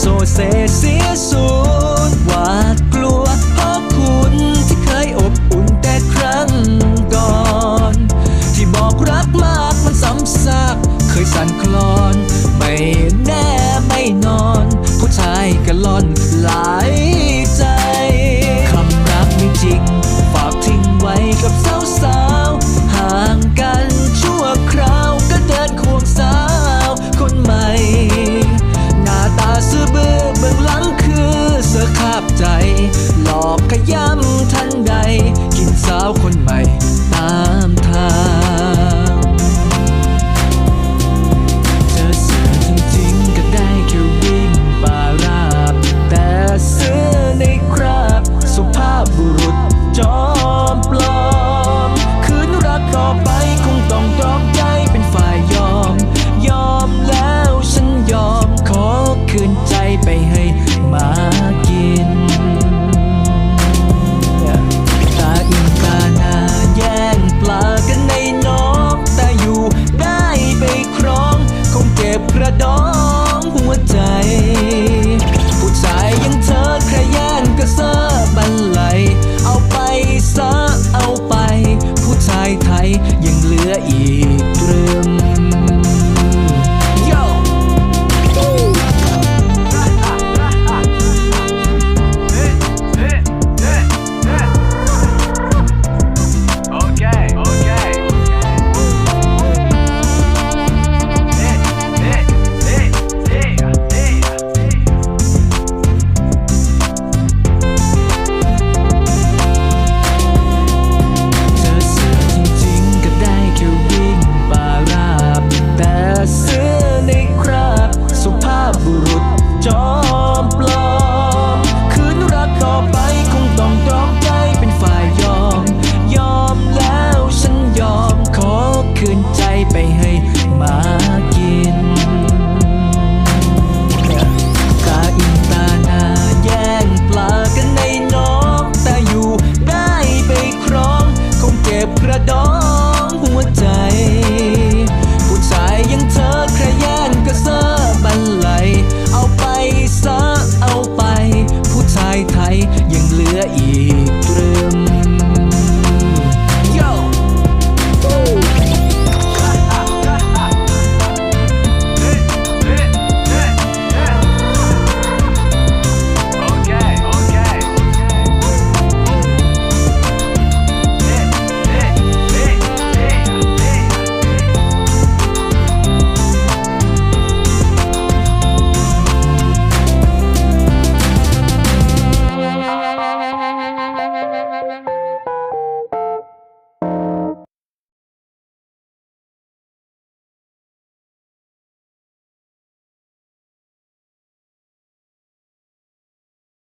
pessoas sem excesso. ไปให้หมากินตาอินตาหนาแย่งปลากันในน้องแต่อยู่ได้ไปครอง คงเก็บกระดองหัวใจ